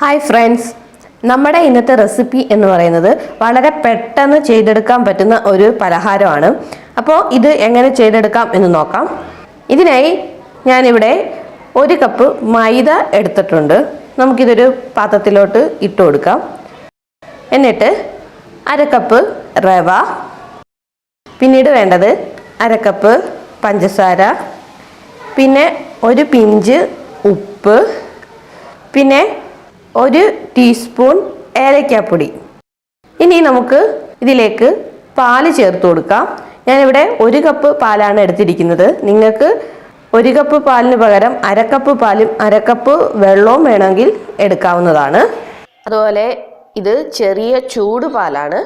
Hi friends നമ്മുടെ ഇന്നത്തെ recipe എന്ന് പറയുന്നത് വളരെ പെട്ടെന്ന് ചെയ്തെടുക്കാൻ പറ്റുന്ന ഒരു പലഹാരമാണ്. അപ്പോൾ ഇത് എങ്ങനെ ചെയ്തെടുക്കാം എന്ന് നോക്കാം. ഇതിനായി ഞാനിവിടെ ഒരു കപ്പ് മൈദ എടുത്തിട്ടുണ്ട്. നമുക്കിതൊരു പാത്രത്തിലോട്ട് ഇട്ട് കൊടുക്കാം. എന്നിട്ട് അര കപ്പ് റവ. പിന്നീട് വേണ്ടത് അര കപ്പ് പഞ്ചസാര. പിന്നെ ഒരു പിഞ്ച് ഉപ്പ്. പിന്നെ ഒരു ടീസ്പൂൺ ഏലക്കാപ്പൊടി. ഇനി നമുക്ക് ഇതിലേക്ക് പാൽ ചേർത്ത് കൊടുക്കാം. ഞാനിവിടെ ഒരു കപ്പ് പാലാണ് എടുത്തിരിക്കുന്നത്. നിങ്ങൾക്ക് ഒരു കപ്പ് പാലിന് പകരം അരക്കപ്പ് പാലും അരക്കപ്പ് വെള്ളവും വേണമെങ്കിൽ എടുക്കാവുന്നതാണ്. അതുപോലെ ഇത് ചെറിയ ചൂട് പാലാണ്.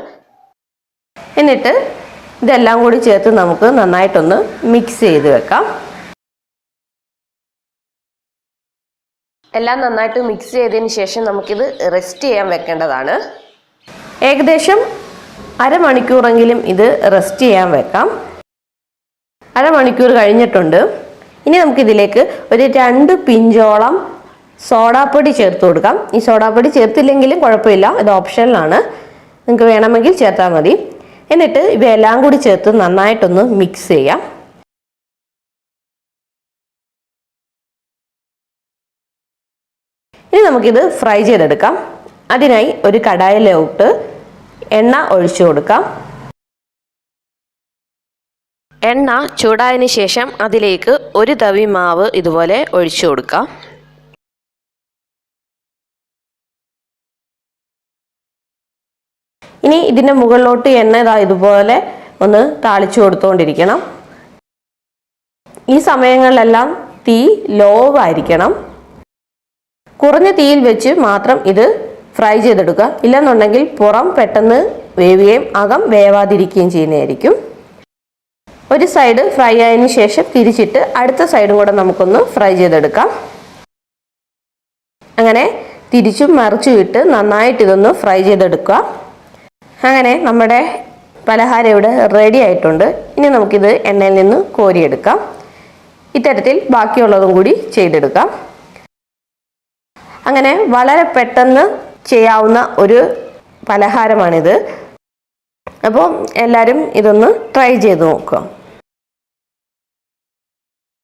എന്നിട്ട് ഇതെല്ലാം കൂടി ചേർത്ത് നമുക്ക് നന്നായിട്ടൊന്ന് മിക്സ് ചെയ്ത് വെക്കാം. എല്ലാം നന്നായിട്ട് മിക്സ് ചെയ്തതിന് ശേഷം നമുക്കിത് റെസ്റ്റ് ചെയ്യാൻ വെക്കേണ്ടതാണ്. ഏകദേശം അരമണിക്കൂറെങ്കിലും ഇത് റെസ്റ്റ് ചെയ്യാൻ വെക്കാം. അരമണിക്കൂർ കഴിഞ്ഞിട്ടുണ്ട്. ഇനി നമുക്കിതിലേക്ക് ഒരു രണ്ട് പിഞ്ചോളം സോഡാപ്പൊടി ചേർത്ത് കൊടുക്കാം. ഈ സോഡാപ്പൊടി ചേർത്തില്ലെങ്കിലും കുഴപ്പമില്ല ഇത് ഓപ്ഷനിലാണ് നിങ്ങൾക്ക് വേണമെങ്കിൽ ചേർത്താൽ മതി. എന്നിട്ട് ഇവയെല്ലാം കൂടി ചേർത്ത് നന്നായിട്ടൊന്ന് മിക്സ് ചെയ്യാം. ഇനി നമുക്കിത് ഫ്രൈ ചെയ്തെടുക്കാം. അതിനായി ഒരു കടായിലോട്ട് എണ്ണ ഒഴിച്ചു കൊടുക്കാം. എണ്ണ ചൂടായതിനു ശേഷം അതിലേക്ക് ഒരു തവി മാവ് ഇതുപോലെ ഒഴിച്ചു കൊടുക്കാം. ഇനി ഇതിന്റെ മുകളിലോട്ട് എണ്ണ ഇതാ ഇതുപോലെ ഒന്ന് താളിച്ചു കൊടുത്തുകൊണ്ടിരിക്കണം ഈ സമയങ്ങളിലെല്ലാം തീ ലോ ആയിരിക്കണം. കുറഞ്ഞ തീയിൽ വെച്ച് മാത്രം ഇത് ഫ്രൈ ചെയ്തെടുക്കുക. ഇല്ലെന്നുണ്ടെങ്കിൽ പുറം പെട്ടെന്ന് വേവുകയും അകം വേവാതിരിക്കുകയും ചെയ്യുന്നതായിരിക്കും. ഒരു സൈഡ് ഫ്രൈ ആയതിനു ശേഷം തിരിച്ചിട്ട് അടുത്ത സൈഡും കൂടെ നമുക്കൊന്ന് ഫ്രൈ ചെയ്തെടുക്കാം. അങ്ങനെ തിരിച്ചും മറിച്ചും ഇട്ട് നന്നായിട്ട് ഇതൊന്ന് ഫ്രൈ ചെയ്തെടുക്കുക. അങ്ങനെ നമ്മുടെ പലഹാരം ഇവിടെ റെഡി ആയിട്ടുണ്ട്. ഇനി നമുക്കിത് എണ്ണയിൽ നിന്ന് കോരിയെടുക്കാം. ഇത്തരത്തിൽ ബാക്കിയുള്ളതും കൂടി ചെയ്തെടുക്കാം. അങ്ങനെ വളരെ പെട്ടെന്ന് ചെയ്യാവുന്ന ഒരു പലഹാരമാണിത്. അപ്പോൾ എല്ലാവരും ഇതൊന്ന് ട്രൈ ചെയ്ത് നോക്കുക.